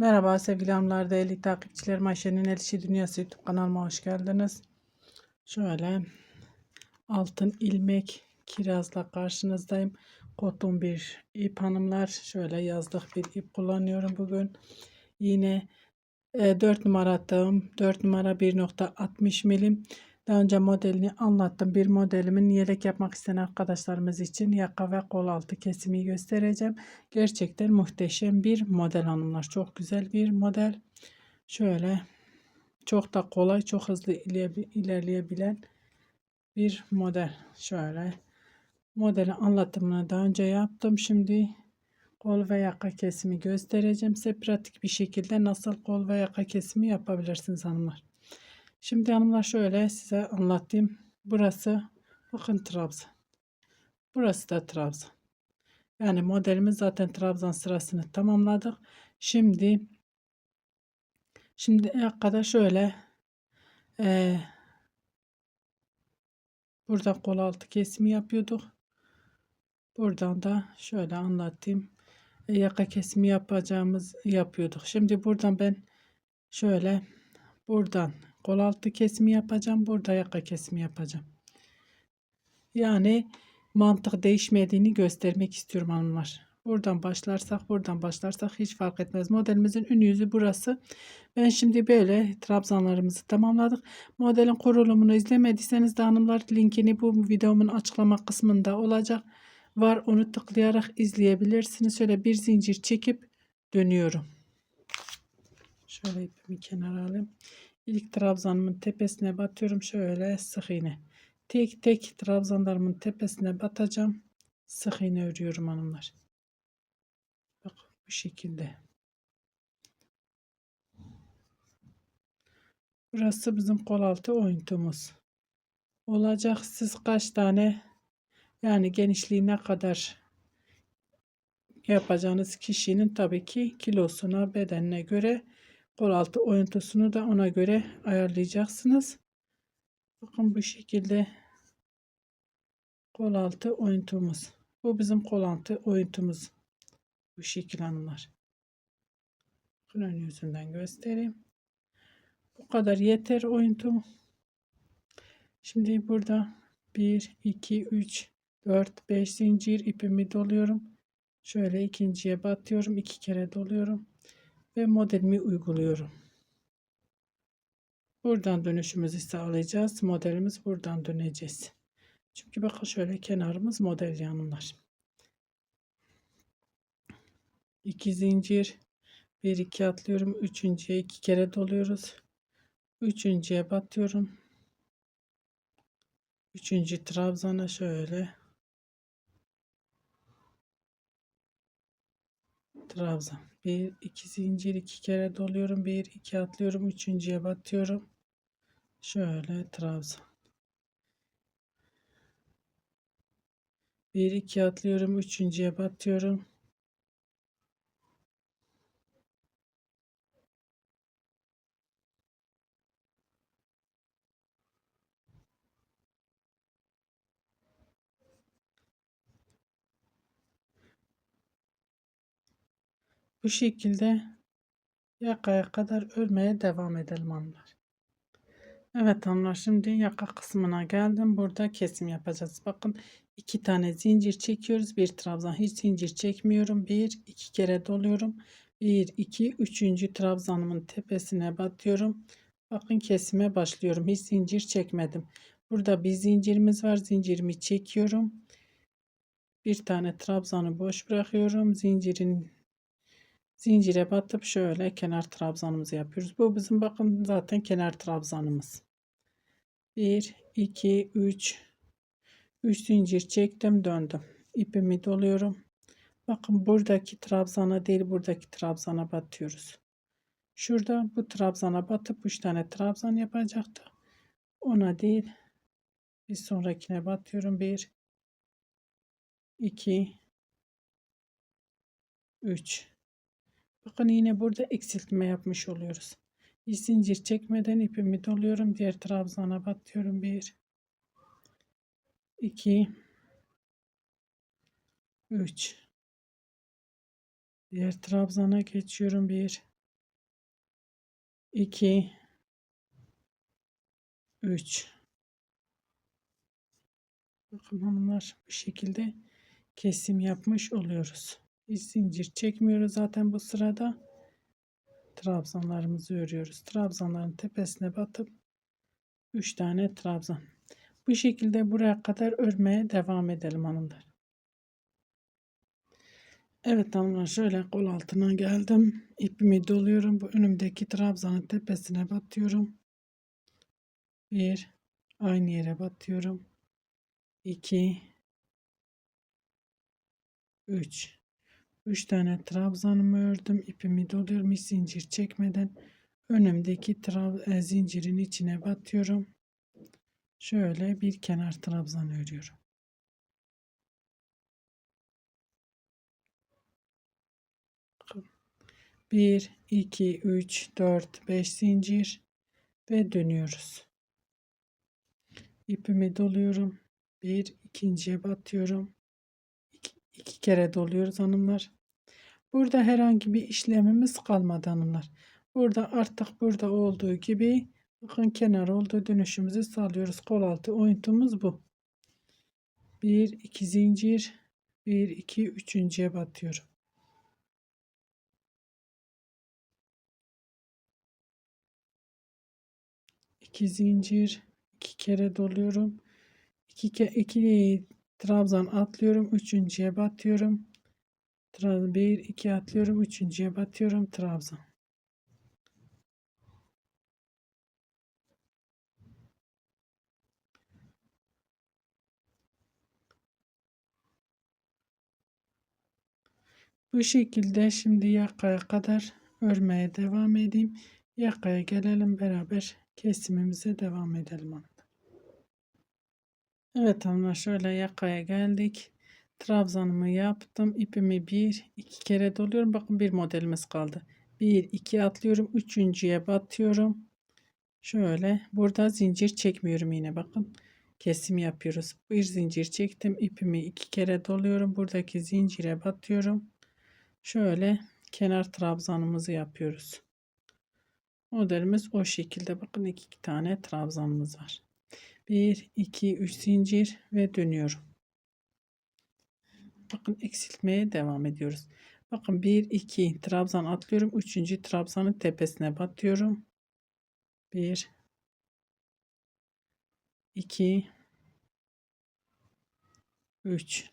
Merhaba sevgili hanımlar, değerli takipçilerim. Ayşe'nin El İşi Dünyası YouTube kanalıma hoş geldiniz. Şöyle altın ilmek kirazla karşınızdayım. Koton bir ip hanımlar. Şöyle yazlık bir ip kullanıyorum bugün. Yine e, 4 numara attığım 4 numara 1.60 milim. Daha önce modelini anlattım. Bir modelimin yelek yapmak isteyen arkadaşlarımız için yaka ve kol altı kesimi göstereceğim. Gerçekten muhteşem bir model hanımlar. Çok güzel bir model. Şöyle çok da kolay, çok hızlı ilerleyebilen bir model. Şöyle modeli anlatımını daha önce yaptım. Şimdi kol ve yaka kesimi göstereceğim. Size pratik bir şekilde nasıl kol ve yaka kesimi yapabilirsiniz hanımlar. Şimdi hanımlar şöyle size anlatayım. Burası bakın Trabzon. Burası da Trabzon. Yani modelimiz zaten Trabzon sırasını tamamladık. Şimdi şimdi kadar şöyle e, burada kol altı kesimi yapıyorduk. Buradan da şöyle anlatayım. E, yaka kesimi yapacağımız yapıyorduk. Şimdi buradan ben şöyle buradan Kol altı kesimi yapacağım. Burada yaka kesimi yapacağım. Yani mantık değişmediğini göstermek istiyorum hanımlar. Buradan başlarsak buradan başlarsak hiç fark etmez. Modelimizin ön yüzü burası. Ben şimdi böyle trabzanlarımızı tamamladık. Modelin kurulumunu izlemediyseniz de hanımlar linkini bu videomun açıklama kısmında olacak. Var onu tıklayarak izleyebilirsiniz. Şöyle bir zincir çekip dönüyorum. Şöyle ipimi kenara alayım. İlk trabzanımın tepesine batıyorum şöyle sık iğne. Tek tek trabzanlarımın tepesine batacağım. Sık iğne örüyorum hanımlar. Bak bu şekilde. Burası bizim kol altı oyuntumuz. Olacak siz kaç tane yani genişliği ne kadar yapacağınız kişinin tabii ki kilosuna bedenine göre Kol altı oyuntusunu da ona göre ayarlayacaksınız. Bakın bu şekilde kol altı oyuntumuz. Bu bizim kol altı oyuntumuz. Bu şekil hanımlar. Ön yüzünden göstereyim. Bu kadar yeter oyuntum. Şimdi burada 1, 2, 3, 4, 5 zincir ipimi doluyorum. Şöyle ikinciye batıyorum. iki kere doluyorum ve modelimi uyguluyorum. Buradan dönüşümüzü sağlayacağız. Modelimiz buradan döneceğiz. Çünkü bakın şöyle kenarımız model yanlar. 2 zincir 1 2 atlıyorum. Üçüncüye iki kere doluyoruz. Üçüncüye batıyorum. Üçüncü trabzana şöyle trabzan. Bir iki zincir iki kere doluyorum. Bir iki atlıyorum. Üçüncüye batıyorum. Şöyle trabzan. Bir iki atlıyorum. Üçüncüye batıyorum. Bu şekilde yakaya kadar örmeye devam edelim hanımlar. Evet hanımlar şimdi yaka kısmına geldim. Burada kesim yapacağız. Bakın iki tane zincir çekiyoruz. Bir trabzan hiç zincir çekmiyorum. Bir iki kere doluyorum. Bir iki üçüncü trabzanımın tepesine batıyorum. Bakın kesime başlıyorum. Hiç zincir çekmedim. Burada bir zincirimiz var. Zincirimi çekiyorum. Bir tane trabzanı boş bırakıyorum. Zincirin zincire batıp şöyle kenar trabzanımızı yapıyoruz. Bu bizim bakın zaten kenar trabzanımız. 1 2 3 3 zincir çektim döndüm. İpimi doluyorum. Bakın buradaki trabzana değil buradaki trabzana batıyoruz. Şurada bu trabzana batıp 3 tane trabzan yapacaktı. Ona değil bir sonrakine batıyorum. 1 2 3 Bakın yine burada eksiltme yapmış oluyoruz. Bir zincir çekmeden ipimi doluyorum. Diğer trabzana batıyorum. 1 2 3 Diğer trabzana geçiyorum. 1 2 3 Bakın hanımlar bu şekilde kesim yapmış oluyoruz. Hiç zincir çekmiyoruz zaten bu sırada. Trabzanlarımızı örüyoruz. Trabzanların tepesine batıp 3 tane trabzan. Bu şekilde buraya kadar örmeye devam edelim hanımlar. Evet hanımlar şöyle kol altına geldim. İpimi doluyorum. Bu önümdeki trabzanın tepesine batıyorum. Bir aynı yere batıyorum. 2 3 3 tane trabzanımı ördüm. İpimi doluyorum. Zincir çekmeden önümdeki e, zincirin içine batıyorum. Şöyle bir kenar trabzan örüyorum. Bir, iki, üç, dört, beş zincir ve dönüyoruz. İpimi doluyorum. Bir, ikinciye batıyorum. İki, iki kere doluyoruz hanımlar. Burada herhangi bir işlemimiz kalmadı hanımlar. Burada artık burada olduğu gibi bakın kenar olduğu dönüşümüzü sağlıyoruz. Kol altı oyuntumuz bu. Bir, iki zincir. Bir, iki, üçüncüye batıyorum. İki zincir. iki kere doluyorum. 2 2 trabzan atlıyorum. Üçüncüye batıyorum. Trabzan 1 2 atlıyorum. Üçüncüye batıyorum. Trabzan. Bu şekilde şimdi yakaya kadar örmeye devam edeyim. Yakaya gelelim beraber kesimimize devam edelim. Evet hanımlar şöyle yakaya geldik. Trabzanımı yaptım. İpimi bir iki kere doluyorum. Bakın bir modelimiz kaldı. Bir iki atlıyorum. Üçüncüye batıyorum. Şöyle burada zincir çekmiyorum yine bakın. Kesim yapıyoruz. Bir zincir çektim. İpimi iki kere doluyorum. Buradaki zincire batıyorum. Şöyle kenar trabzanımızı yapıyoruz. Modelimiz o şekilde. Bakın iki tane trabzanımız var. 1 2 3 zincir ve dönüyorum. Bakın eksiltmeye devam ediyoruz. Bakın 1 2 trabzan atlıyorum. 3. trabzanın tepesine batıyorum. 1 2 3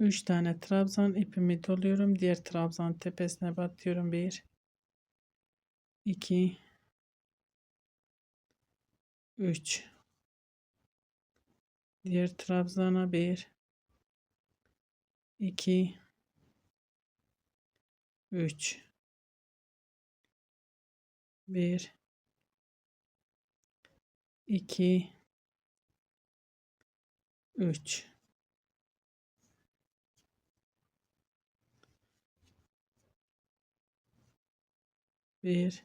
3 tane trabzan ipimi doluyorum. Diğer trabzan tepesine batıyorum. 1 2 3 diğer trabzana 1 2 3 1 2 3 1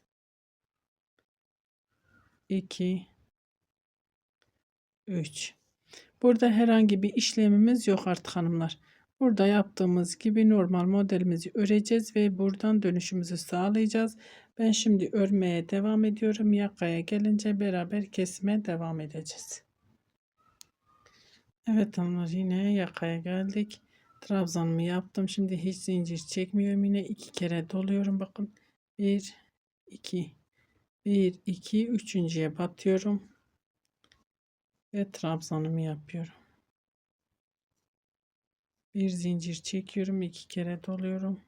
2 3. Burada herhangi bir işlemimiz yok artık hanımlar. Burada yaptığımız gibi normal modelimizi öreceğiz ve buradan dönüşümüzü sağlayacağız. Ben şimdi örmeye devam ediyorum. Yakaya gelince beraber kesime devam edeceğiz. Evet hanımlar yine yakaya geldik. Trabzanımı yaptım. Şimdi hiç zincir çekmiyorum. Yine iki kere doluyorum. Bakın 1 2 1 2 üçüncüye batıyorum ve trabzanımı yapıyorum. Bir zincir çekiyorum. iki kere doluyorum.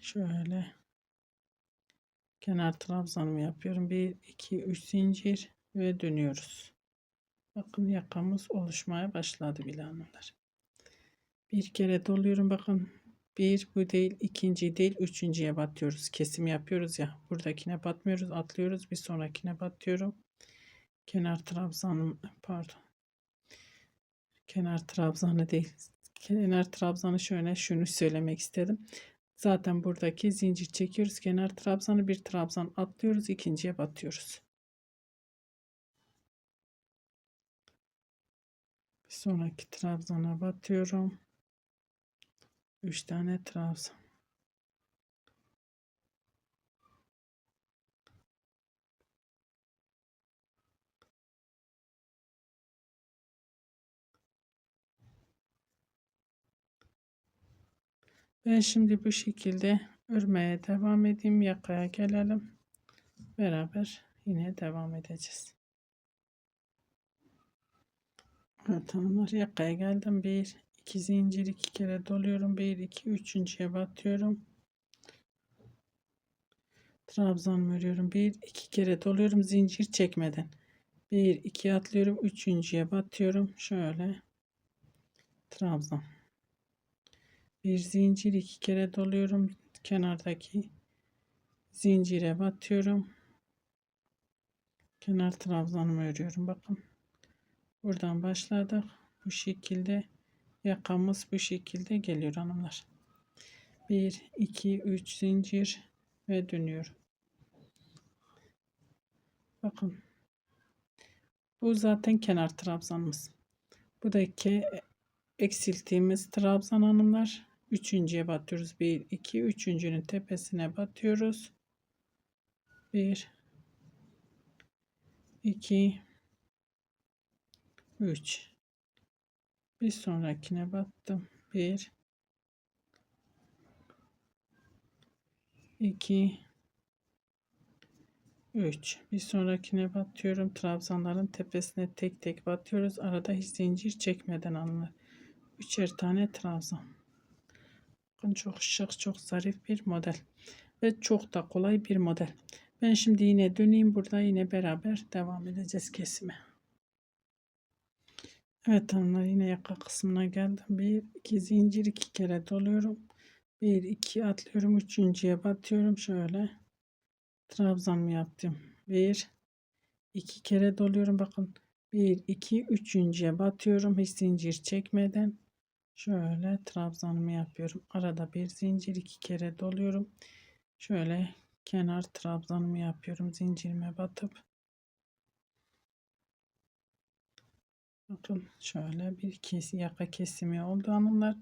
Şöyle kenar trabzanımı yapıyorum. Bir, iki, üç zincir ve dönüyoruz. Bakın yakamız oluşmaya başladı bile hanımlar. Bir kere doluyorum. Bakın bir bu değil, ikinci değil, üçüncüye batıyoruz. Kesim yapıyoruz ya. Buradakine batmıyoruz, atlıyoruz. Bir sonrakine batıyorum kenar trabzanım pardon kenar trabzanı değil kenar trabzanı şöyle şunu söylemek istedim. Zaten buradaki zincir çekiyoruz. Kenar trabzanı bir trabzan atlıyoruz ikinciye batıyoruz. Bir sonraki trabzana batıyorum. 3 tane trabzan Ben şimdi bu şekilde örmeye devam edeyim. Yakaya gelelim. Beraber yine devam edeceğiz. Evet hanımlar yakaya geldim. Bir, iki zincir iki kere doluyorum. Bir, iki, üçüncüye batıyorum. Trabzan örüyorum. Bir, iki kere doluyorum zincir çekmeden. Bir, iki atlıyorum. Üçüncüye batıyorum. Şöyle. Trabzan. Bir zincir iki kere doluyorum. Kenardaki zincire batıyorum. Kenar trabzanımı örüyorum. Bakın. Buradan başladık. Bu şekilde yakamız bu şekilde geliyor hanımlar. 1 2 3 zincir ve dönüyorum. Bakın. Bu zaten kenar trabzanımız. Bu da ki eksilttiğimiz trabzan hanımlar. Üçüncüye batıyoruz. 1 2 üçüncünün tepesine batıyoruz. 1 2 3 bir sonrakine battım. 1 2 3 bir sonrakine batıyorum. Trabzanların tepesine tek tek batıyoruz. Arada hiç zincir çekmeden alınır üçer tane trabzan bakın çok şık çok zarif bir model ve çok da kolay bir model ben şimdi yine döneyim burada yine beraber devam edeceğiz kesime Evet hanımlar yine yaka kısmına geldim. Bir iki zincir iki kere doluyorum. Bir iki atlıyorum. Üçüncüye batıyorum. Şöyle trabzan mı yaptım? Bir iki kere doluyorum. Bakın bir iki üçüncüye batıyorum. Hiç zincir çekmeden şöyle trabzanımı yapıyorum. Arada bir zincir iki kere doluyorum. Şöyle kenar trabzanımı yapıyorum. Zincirime batıp Bakın şöyle bir kes, yaka kesimi oldu hanımlar.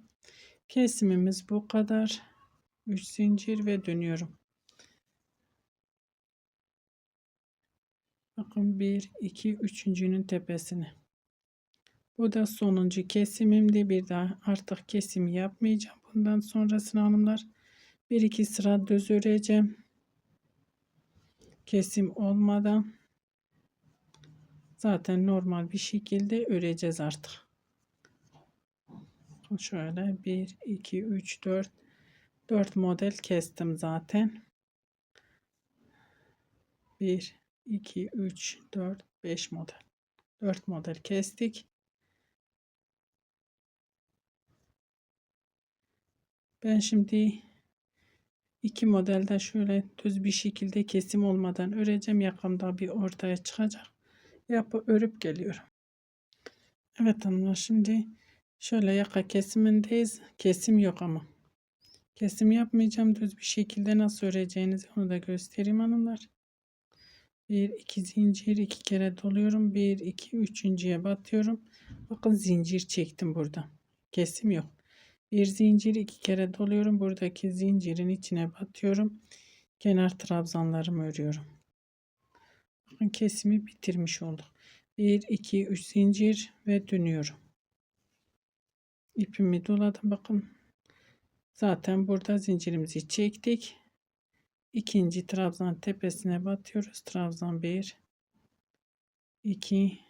Kesimimiz bu kadar. 3 zincir ve dönüyorum. Bakın 1 2 üçüncünün tepesine. Bu da sonuncu kesimimdi. Bir daha artık kesimi yapmayacağım. Bundan sonrasını hanımlar 1 2 sıra düz öreceğim. Kesim olmadan zaten normal bir şekilde öreceğiz artık. Şöyle 1, 2, 3, 4, 4 model kestim zaten. 1, 2, 3, 4, 5 model. 4 model kestik. Ben şimdi iki modelde şöyle düz bir şekilde kesim olmadan öreceğim. Yakamda bir ortaya çıkacak yapı örüp geliyorum. Evet hanımlar şimdi şöyle yaka kesimindeyiz. Kesim yok ama. Kesim yapmayacağım. Düz bir şekilde nasıl öreceğinizi onu da göstereyim hanımlar. 1 2 zincir iki kere doluyorum. 1 2 üçüncüye batıyorum. Bakın zincir çektim burada. Kesim yok. Bir zincir iki kere doluyorum. Buradaki zincirin içine batıyorum. Kenar trabzanlarımı örüyorum kesimi bitirmiş olduk. 1 2 3 zincir ve dönüyorum. İpimi doladım bakın. Zaten burada zincirimizi çektik. İkinci trabzan tepesine batıyoruz. Trabzan 1 2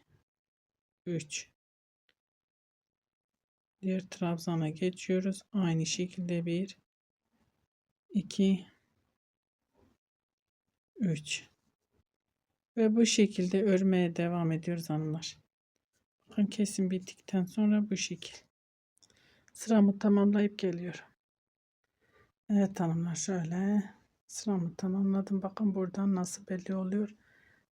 3 Diğer trabzana geçiyoruz. Aynı şekilde 1 2 3 ve bu şekilde örmeye devam ediyoruz hanımlar. Bakın kesim bittikten sonra bu şekil. Sıramı tamamlayıp geliyorum. Evet hanımlar şöyle sıramı tamamladım. Bakın buradan nasıl belli oluyor.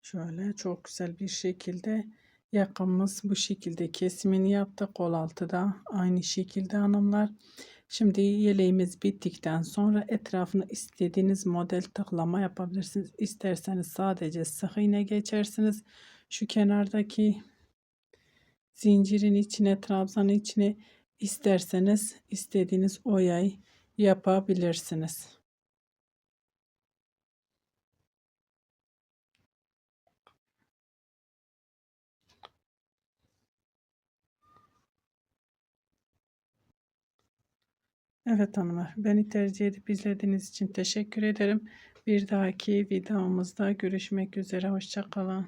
Şöyle çok güzel bir şekilde yakamız bu şekilde kesimini yaptık. Kol altı da aynı şekilde hanımlar. Şimdi yeleğimiz bittikten sonra etrafını istediğiniz model tıklama yapabilirsiniz. İsterseniz sadece sık iğne geçersiniz. Şu kenardaki zincirin içine, trabzanın içine isterseniz istediğiniz oyayı yapabilirsiniz. Evet hanımlar, beni tercih edip izlediğiniz için teşekkür ederim. Bir dahaki videomuzda görüşmek üzere. Hoşçakalın.